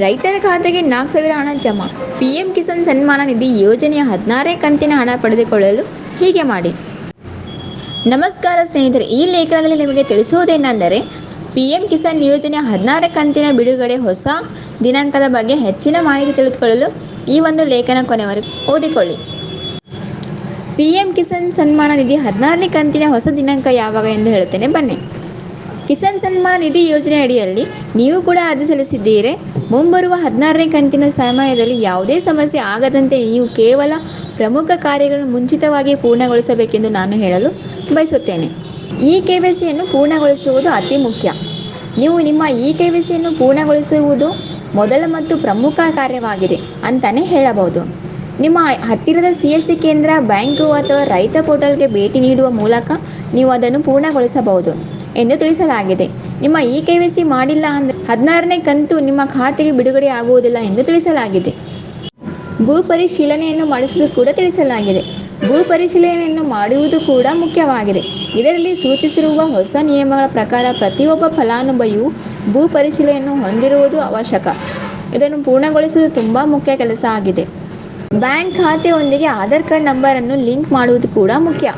ರೈತರ ಖಾತೆಗೆ ನಾಲ್ಕು ಸಾವಿರ ಹಣ ಜಮಾ. ಪಿಎಂ ಕಿಸಾನ್ ಸನ್ಮಾನ ನಿಧಿ ಯೋಜನೆಯ ಹದಿನಾರನೇ ಕಂತಿನ ಹಣ ಪಡೆದುಕೊಳ್ಳಲು ಹೀಗೆ ಮಾಡಿ. ನಮಸ್ಕಾರ ಸ್ನೇಹಿತರೆ, ಈ ಲೇಖನದಲ್ಲಿ ನಿಮಗೆ ತಿಳಿಸುವುದೇನೆಂದರೆ, ಪಿ ಎಂ ಕಿಸಾನ್ ಯೋಜನೆಯ ಹದಿನಾರ ಕಂತಿನ ಬಿಡುಗಡೆ ಹೊಸ ದಿನಾಂಕದ ಬಗ್ಗೆ ಹೆಚ್ಚಿನ ಮಾಹಿತಿ ತಿಳಿದುಕೊಳ್ಳಲು ಈ ಒಂದು ಲೇಖನ ಕೊನೆವರೆಗೂ ಓದಿಕೊಳ್ಳಿ. ಪಿ ಎಂ ಕಿಸಾನ್ ಸನ್ಮಾನ ನಿಧಿ ಹದಿನಾರನೇ ಕಂತಿನ ಹೊಸ ದಿನಾಂಕ ಯಾವಾಗ ಎಂದು ಹೇಳುತ್ತೇನೆ, ಬನ್ನಿ. ಕಿಸಾನ್ ಸನ್ಮಾನ ನಿಧಿ ಯೋಜನೆ ಅಡಿಯಲ್ಲಿ ನೀವು ಕೂಡ ಅರ್ಜಿ ಸಲ್ಲಿಸಿದ್ದೀರಿ. ಮುಂಬರುವ ಹದಿನಾರನೇ ಕಂತಿನ ಸಮಯದಲ್ಲಿ ಯಾವುದೇ ಸಮಸ್ಯೆ ಆಗದಂತೆ ನೀವು ಕೇವಲ ಪ್ರಮುಖ ಕಾರ್ಯಗಳನ್ನು ಮುಂಚಿತವಾಗಿ ಪೂರ್ಣಗೊಳಿಸಬೇಕೆಂದು ನಾನು ಹೇಳಲು ಬಯಸುತ್ತೇನೆ. ಈ ಕೆ ವೈ ಸಿಯನ್ನು ಪೂರ್ಣಗೊಳಿಸುವುದು ಅತಿ ಮುಖ್ಯ. ನೀವು ನಿಮ್ಮ ಇ ಕೆ ವೈ ಸಿಯನ್ನು ಪೂರ್ಣಗೊಳಿಸುವುದು ಮೊದಲ ಮತ್ತು ಪ್ರಮುಖ ಕಾರ್ಯವಾಗಿದೆ ಅಂತಲೇ ಹೇಳಬಹುದು. ನಿಮ್ಮ ಹತ್ತಿರದ ಸಿ ಎಸ್ ಸಿ ಕೇಂದ್ರ, ಬ್ಯಾಂಕು ಅಥವಾ ರೈತ ಪೋರ್ಟಲ್ಗೆ ಭೇಟಿ ನೀಡುವ ಮೂಲಕ ನೀವು ಅದನ್ನು ಪೂರ್ಣಗೊಳಿಸಬಹುದು. ಎಂದು ತಿಳಿಸಲಾಗಿದೆ. ನಿಮ್ಮ ಇ ಕೆ ವೈ ಸಿ ಮಾಡಿಲ್ಲ ಅಂದರೆ ಹದಿನಾರನೇ ಕಂತು ನಿಮ್ಮ ಖಾತೆಗೆ ಬಿಡುಗಡೆ ಆಗುವುದಿಲ್ಲ ಎಂದು ತಿಳಿಸಲಾಗಿದೆ. ಭೂ ಪರಿಶೀಲನೆಯನ್ನು ಮಾಡಿಸಲು ಕೂಡ ತಿಳಿಸಲಾಗಿದೆ. ಭೂ ಪರಿಶೀಲನೆಯನ್ನು ಮಾಡುವುದು ಕೂಡ ಮುಖ್ಯವಾಗಿದೆ. ಇದರಲ್ಲಿ ಸೂಚಿಸಿರುವ ಹೊಸ ನಿಯಮಗಳ ಪ್ರಕಾರ ಪ್ರತಿಯೊಬ್ಬ ಫಲಾನುಭವಿಯು ಭೂ ಪರಿಶೀಲನೆಯನ್ನು ಹೊಂದಿರುವುದು ಅವಶ್ಯಕ. ಇದನ್ನು ಪೂರ್ಣಗೊಳಿಸುವುದು ತುಂಬ ಮುಖ್ಯ ಕೆಲಸ ಆಗಿದೆ. ಬ್ಯಾಂಕ್ ಖಾತೆಯೊಂದಿಗೆ ಆಧಾರ್ ಕಾರ್ಡ್ ನಂಬರನ್ನು ಲಿಂಕ್ ಮಾಡುವುದು ಕೂಡ ಮುಖ್ಯ.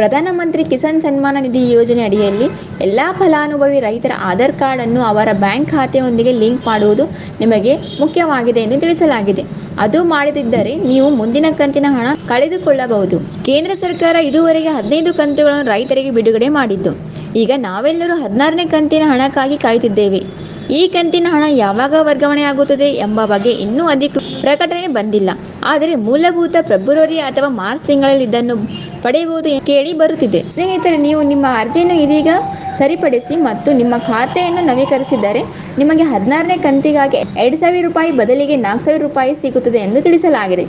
ಪ್ರಧಾನಮಂತ್ರಿ ಕಿಸಾನ್ ಸನ್ಮಾನ ನಿಧಿ ಯೋಜನೆ ಅಡಿಯಲ್ಲಿ ಎಲ್ಲ ಫಲಾನುಭವಿ ರೈತರ ಆಧಾರ್ ಕಾರ್ಡನ್ನು ಅವರ ಬ್ಯಾಂಕ್ ಖಾತೆಯೊಂದಿಗೆ ಲಿಂಕ್ ಮಾಡುವುದು ನಿಮಗೆ ಮುಖ್ಯವಾಗಿದೆ ಎಂದು ತಿಳಿಸಲಾಗಿದೆ. ಅದು ಮಾಡದಿದ್ದರೆ ನೀವು ಮುಂದಿನ ಕಂತಿನ ಹಣ ಕಳೆದುಕೊಳ್ಳಬಹುದು. ಕೇಂದ್ರ ಸರ್ಕಾರ ಇದುವರೆಗೆ ಹದಿನೈದು ಕಂತುಗಳನ್ನು ರೈತರಿಗೆ ಬಿಡುಗಡೆ ಮಾಡಿದ್ದು. ಈಗ ನಾವೆಲ್ಲರೂ ಹದಿನಾರನೇ ಕಂತಿನ ಹಣಕ್ಕಾಗಿ ಕಾಯುತ್ತಿದ್ದೇವೆ ಈ ಕಂತಿನ ಹಣ ಯಾವಾಗ ವರ್ಗಾವಣೆಯಾಗುತ್ತದೆ ಎಂಬ ಬಗ್ಗೆ ಇನ್ನೂ ಅಧಿಕೃತ ಪ್ರಕಟಣೆ ಬಂದಿಲ್ಲ. ಆದರೆ ಮೂಲಭೂತ ಫೆಬ್ರವರಿ ಅಥವಾ ಮಾರ್ಚ್ ತಿಂಗಳಲ್ಲಿ ಇದನ್ನು ಪಡೆಯಬಹುದು ಕೇಳಿ ಬರುತ್ತಿದೆ. ಸ್ನೇಹಿತರೆ, ನೀವು ನಿಮ್ಮ ಅರ್ಜಿಯನ್ನು ಇದೀಗ ಸರಿಪಡಿಸಿ ಮತ್ತು ನಿಮ್ಮ ಖಾತೆಯನ್ನು ನವೀಕರಿಸಿದರೆ ನಿಮಗೆ ಹದಿನಾರನೇ ಕಂತಿಗಾಗಿ ಎರಡು ಸಾವಿರ ರೂಪಾಯಿ ಬದಲಿಗೆ ನಾಲ್ಕು ಸಾವಿರ ರೂಪಾಯಿ ಸಿಗುತ್ತದೆ ಎಂದು ತಿಳಿಸಲಾಗಿದೆ.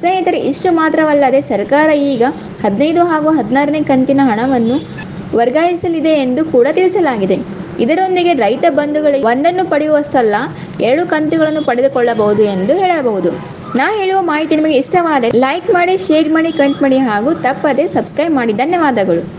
ಸ್ನೇಹಿತರೆ, ಇಷ್ಟು ಮಾತ್ರವಲ್ಲದೆ ಸರ್ಕಾರ ಈಗ ಹದಿನೈದು ಹಾಗೂ ಹದಿನಾರನೇ ಕಂತಿನ ಹಣವನ್ನು ವರ್ಗಾಯಿಸಲಿದೆ ಎಂದು ಕೂಡ ತಿಳಿಸಲಾಗಿದೆ. ಇದರೊಂದಿಗೆ ರೈತ ಬಂಧುಗಳಿಗೆ ಒಂದನ್ನು ಪಡೆಯುವಷ್ಟಲ್ಲ, ಎರಡು ಕಂತುಗಳನ್ನು ಪಡೆದುಕೊಳ್ಳಬಹುದು ಎಂದು ಹೇಳಬಹುದು. ನಾ ಹೇಳುವ ಮಾಹಿತಿ ನಿಮಗೆ ಇಷ್ಟವಾದರೆ ಲೈಕ್ ಮಾಡಿ ಶೇರ್ ಮಾಡಿ ಕಮೆಂಟ್ ಮಾಡಿ ಹಾಗೂ ತಪ್ಪದೆ ಸಬ್ಸ್ಕ್ರೈಬ್ ಮಾಡಿ. ಧನ್ಯವಾದಗಳು.